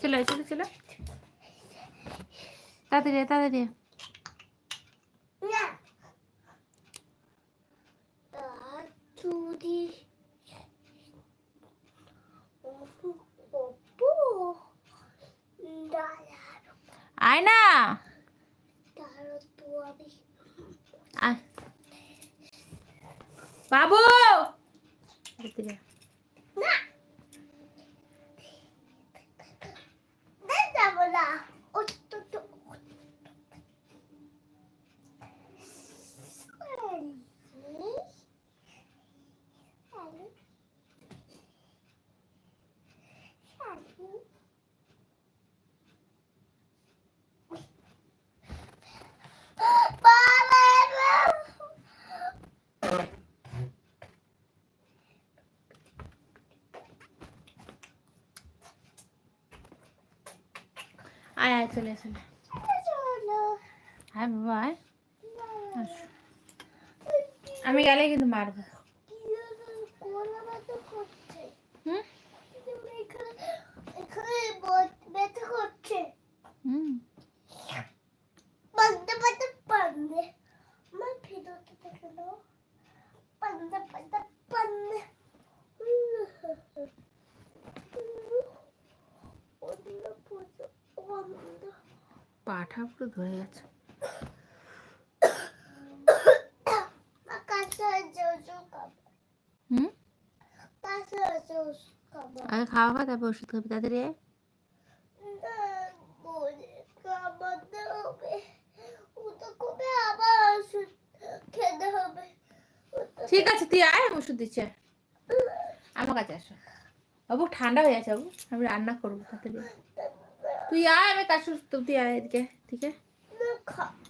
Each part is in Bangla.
চলো চলো চলো তাড়াতাড়ি তাড়াতাড়ি আয়। না বাবু তাড়াতাড়ি আয়। না না যাব না ও তো তো আয় আয় চলে চলে। আয় বাবা আয়। আমি গেলে কিন্তু মারবো। হুম? ব্যথা পাঠা পুরো ধরে গেছে। হুম? আগে খাওয়া খা তারপর ওষুধ খাবি হবে ঠিক আছে, তুই আয় ওষুধ দিচ্ছি। আমার কাছে আসো। বাবু, ঠান্ডা হয়ে আছে বাবু, আমি রান্না করব। তুই আয়, আমি কাজ শুরু তুই আয় এদিকে, ঠিক আছে?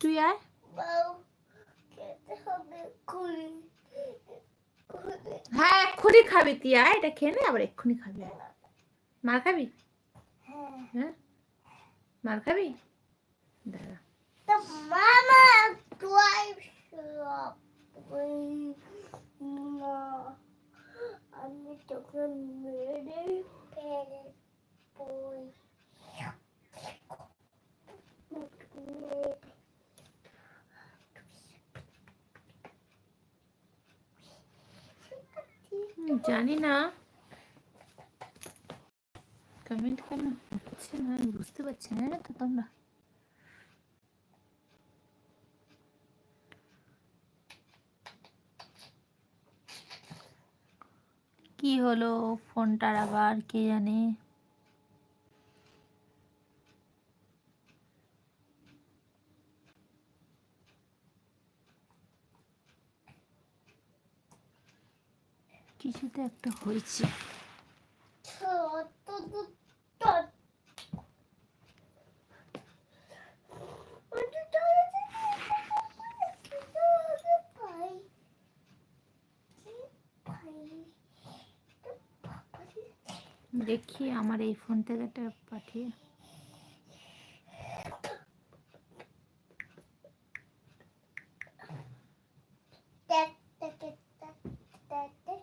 তুই আয়। হ্যাঁ এক্ষুনি খাবি তুই, আয়, এটা খেয়ে নে, আবার এক্ষুনি খাবি। মার খাবি? হ্যাঁ? মার খাবি? দাঁড়া। মামা টুয়াই সব না আমি তোকে মেরে ফেলে বই হুম, জানি না। কমেন্ট কেন হচ্ছে না আমি বুঝতে পারছি না তো তোমরা। কি হলো? ফোনটার আবার কে জানে? কিছু তো একটা হয়েছে। দেখি আমার এই ফোন থেকে একটা পাঠিয়ে দেখ দেখ দেখ দেখ দেখ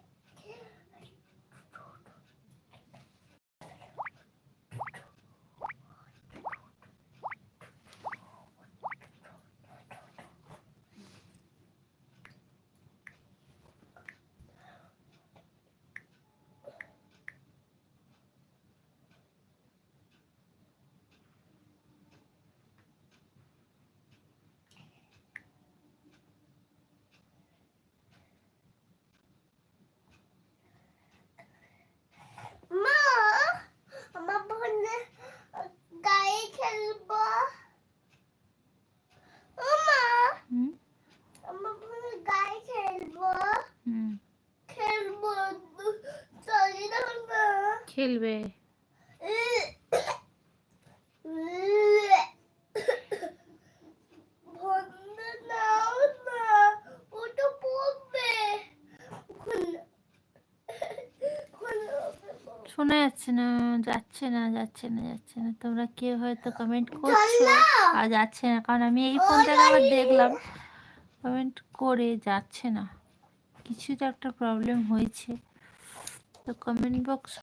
মা আমার বোনে গায়ে খেলব ও মা হুম আমার বোনে গায়ে খেলব হুম খেলব চলি না না খেলবে। শোনা যাচ্ছে না যাচ্ছে না যাচ্ছে না যাচ্ছে না। তোমরা কেউ হয়তো কমেন্ট করছ আর যাচ্ছে না। কারণ আমি এই ফোন থেকে আবার দেখলাম কমেন্ট করে যাচ্ছে না। কিছু তো একটা প্রবলেম হয়েছে। তো কমেন্ট বক্স